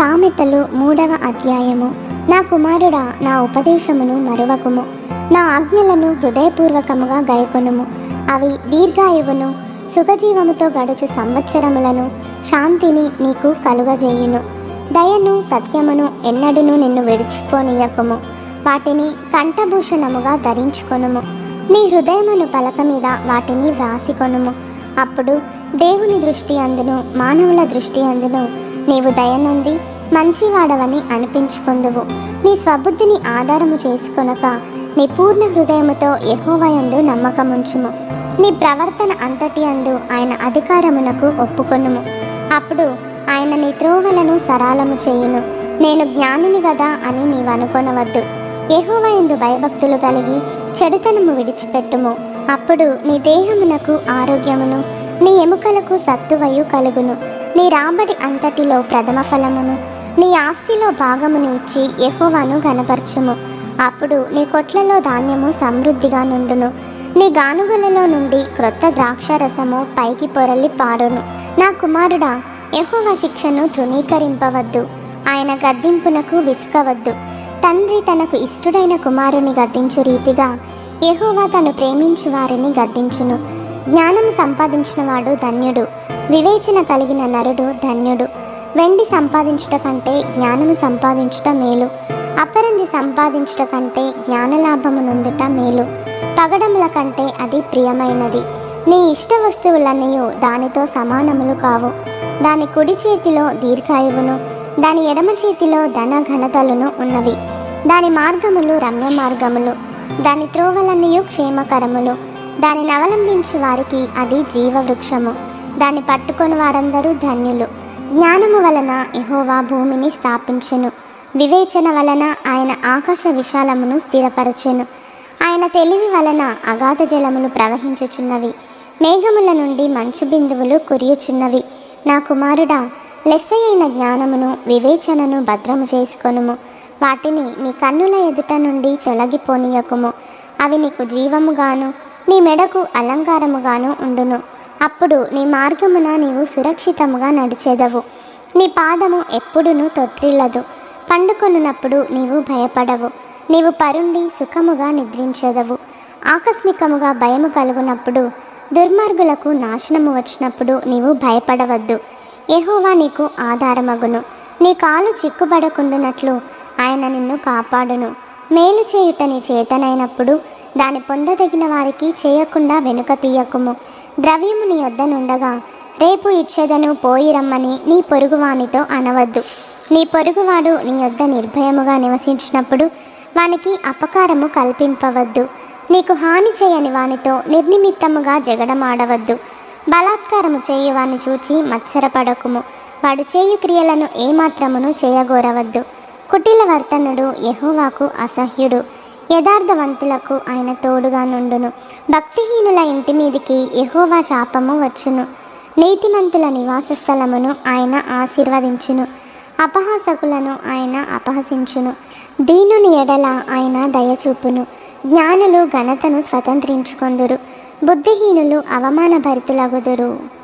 సామెతలు మూడవ అధ్యాయము. నా కుమారుడా నా ఉపదేశమును మరువకుము. నా ఆజ్ఞలను హృదయపూర్వకముగా గైకొనుము. అవి దీర్ఘాయువును సుఖజీవముతో గడుచు సంవత్సరములను శాంతిని నీకు కలుగజేయును. దయను సత్యమును ఎన్నడును నిన్ను విడిచిపోనీయకుము. వాటిని కంఠభూషణముగా ధరించుకొనుము. నీ హృదయమును పలక మీద వాటిని వ్రాసికొనుము. అప్పుడు దేవుని దృష్టి అందును మానవుల దృష్టి అందును నీవు దయనుంది మంచివాడవని అనిపించుకుందువు. నీ స్వబుద్ధిని ఆధారము చేసుకొనక నీ పూర్ణ హృదయముతో ఎహోవయందు నమ్మకముంచుము. నీ ప్రవర్తన అంతటి అందు ఆయన అధికారమునకు ఒప్పుకొనుము. అప్పుడు ఆయన నీ త్రోవలను సరాలము చేయును. నేను జ్ఞానిని గదా అని నీవు అనుకొనవద్దు యెహోవాయందు భయభక్తులు కలిగి చెడుతనము విడిచిపెట్టుము. అప్పుడు నీ దేహమునకు ఆరోగ్యమును నీ ఎముకలకు సత్తువయు కలుగును. నీ రాబడి అంతటిలో ప్రథమ ఫలమును నీ ఆస్తిలో భాగమును ఇచ్చి ఎహోవాను గనపరచుము అప్పుడు నీ కొట్లలో ధాన్యము సమృద్ధిగా నుండును. నీ గానుగలలో నుండి క్రొత్త ద్రాక్ష రసము పైకి పొరలి పారును. నా కుమారుడా ఎహోవ శిక్షను తృణీకరింపవద్దు. ఆయన గద్దింపునకు విసుకవద్దు తండ్రి తనకు ఇష్టడైన కుమారుని గద్దించు రీతిగా ఎహోవా తను ప్రేమించు వారిని గద్దించును. జ్ఞానం సంపాదించిన వాడు ధన్యుడు. వివేచన కలిగిన నరుడు ధన్యుడు. వెండి సంపాదించుట కంటే జ్ఞానము సంపాదించుట మేలు. అపరంది సంపాదించుట కంటే జ్ఞానలాభము నొందుట మేలు. పగడముల కంటే అది ప్రియమైనది. నీ ఇష్ట వస్తువులన్నయు దానితో సమానములు కావు. దాని కుడి చేతిలో దీర్ఘాయువును దాని ఎడమ చేతిలో ధన ఘనతలను ఉన్నవి. దాని మార్గములు రమ్య మార్గములు దాని త్రోవలన్నయు క్షేమకరములు. దానిని అవలంబించు వారికి అది జీవవృక్షము. దాన్ని పట్టుకొని వారందరూ ధన్యులు. జ్ఞానము వలన ఎహోవా భూమిని స్థాపించెను. వివేచన వలన ఆయన ఆకాశ విశాలమును స్థిరపరచెను. ఆయన తెలివి వలన అగాధ జలములు ప్రవహించుచున్నవి. మేఘముల నుండి మంచు బిందువులు కురియుచున్నవి. నా కుమారుడా లెస్సయైన జ్ఞానమును వివేచనను భద్రము చేసుకొనుము. వాటిని నీ కన్నుల ఎదుట నుండి తొలగిపోనీయకుము. అవి నీకు జీవముగాను నీ మెడకు అలంకారముగాను ఉండును. అప్పుడు నీ మార్గమున నీవు సురక్షితముగా నడిచెదవు. నీ పాదము ఎప్పుడునూ తొట్టిల్లదు. పండుకొనున్నప్పుడు నీవు భయపడవు. నీవు పరుండి సుఖముగా నిద్రించెదవు. ఆకస్మికముగా భయము కలుగునప్పుడు దుర్మార్గులకు నాశనము వచ్చినప్పుడు నీవు భయపడవద్దు. ఎహోవా నీకు ఆధారమగును. నీ కాలు చిక్కుబడకుండునట్లు ఆయన నిన్ను కాపాడును. మేలు చేయుట నీ చేతనైనప్పుడు దాని పొందదగిన వారికి చేయకుండా వెనుక తీయకుము. ద్రవ్యము నీ వద్దనుండగా రేపు ఇచ్చేదను పోయి రమ్మని నీ పొరుగువానితో అనవద్దు. నీ పొరుగువాడు నీ వద్ద నిర్భయముగా నివసించినప్పుడు వానికి అపకారము కల్పింపవద్దు. నీకు హాని చేయని వానితో నిర్నిమిత్తముగా జగడమాడవద్దు. బలాత్కారము చేయువాని చూచి మత్సరపడకుము. వాడు చేయు క్రియలను ఏమాత్రమును చేయగోరవద్దు. కుటిల వర్తనుడు యహోవాకు అసహ్యుడు. యథార్థవంతులకు ఆయన తోడుగా నుండును. భక్తిహీనుల ఇంటి మీదికి ఎహోవా శాపము వచ్చును. నీతిమంతుల నివాస స్థలమును ఆయన ఆశీర్వదించును. అపహాసకులను ఆయన అపహసించును. దీనుని ఎడల ఆయన దయచూపును. జ్ఞానులు ఘనతను స్వతంత్రించుకొందురు. బుద్ధిహీనులు అవమానభరితులగుదురు.